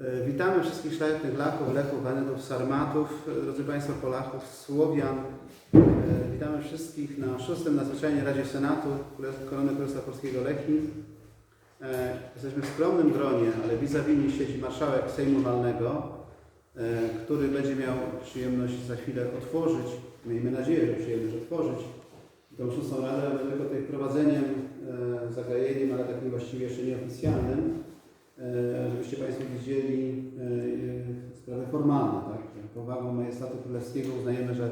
E, Witamy wszystkich szlachetnych Laków, Leków, Wenetów, Sarmatów, e, drodzy Państwo Polaków, Słowian. E, Witamy wszystkich na szóstym nadzwyczajnie Radzie Senatu Korony Królestwa Polskiego Lechii. Jesteśmy w skromnym gronie, ale vis-a-vis siedzi marszałek Sejmu Walnego, który będzie miał przyjemność za chwilę otworzyć, miejmy nadzieję, że przyjemność otworzyć tą szóstą radę, ale tylko tutaj wprowadzeniem, e, zagajeniem, ale takim właściwie jeszcze nieoficjalnym, żebyście Państwo widzieli e, e, sprawy formalne. Tak? Powagą majestatu królewskiego uznajemy, że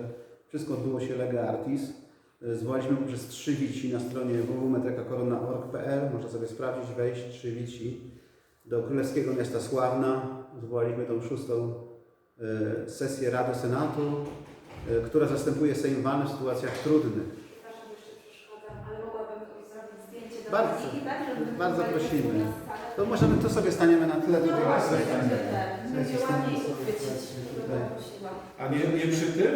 wszystko odbyło się lega artis. E, Zwołaliśmy poprzez trzy wici na stronie www.metrakakorona.org.pl. Można sobie sprawdzić, wejść, trzy wici do Królewskiego Miasta Sławna. Zwołaliśmy tą szóstą e, sesję Rady Senatu, e, która zastępuje Sejm Walny w sytuacjach trudnych. Bardzo, bardzo prosimy. To możemy, to sobie staniemy na No żeby prosiła. A nie, nie przy tym?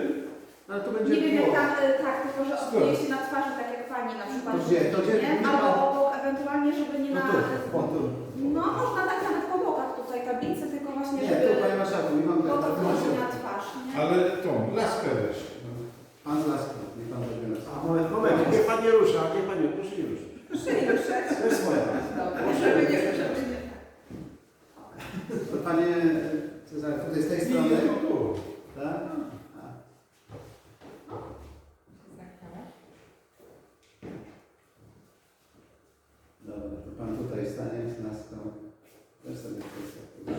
Ale to będzie Nie wiem jak tam, e, tak, tylko że odbije się na twarzy, tak jak pani na przykład. To gdzie? To gdzie? Nie? Albo ewentualnie, żeby nie No na... tu, o tu. No, można tak nawet po bokach tutaj tablicy, tylko właśnie, Nie, żeby... tu panie marszałku, nie mam Bo to wchodzi tego. na twarz, nie? Ale tą, laskę weź. Pan z laską, nie pan weźmie A laskę. moment, moment, niech pan nie rusza, niech pan nie, proszę nie. Proszę ruszać. To jest moja. Dobra, żeby nie, żeby nie... Panie Cezary, tutaj z tej Nie, strony, nie, no tu. tak? A. Dobra, to pan tutaj stanie z laską. Też sobie tutaj. I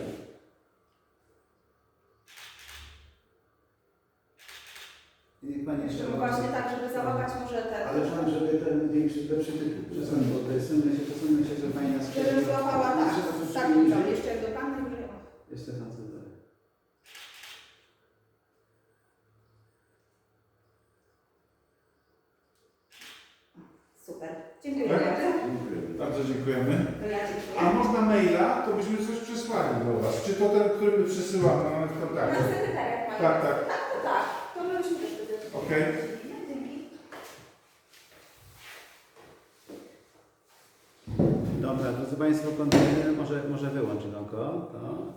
niech pani jeszcze Żeby właśnie tak, żeby załapać może ten... Ale pan, żeby ten większy, lepszy tytuł. Bo przesuńmy się, przesuńmy się, żeby pani nas Żeby złapała tak, to troszeczkę tak, tak, jeszcze jak do pana, o. Jeszcze pan Cezary. Super. Dziękuję Tak? bardzo. Dziękuję. Bardzo dziękujemy. To ja dziękuję. A można maila, to byśmy coś przesłali do Was. Czy to ten, który my przesyłamy, mamy w Na kontakcie? sekretariat pani. Tak, tak. Tak, to tak. To my byśmy też wtedy. Okej. Dobra, drodzy Państwo. Może, może wyłącz. To.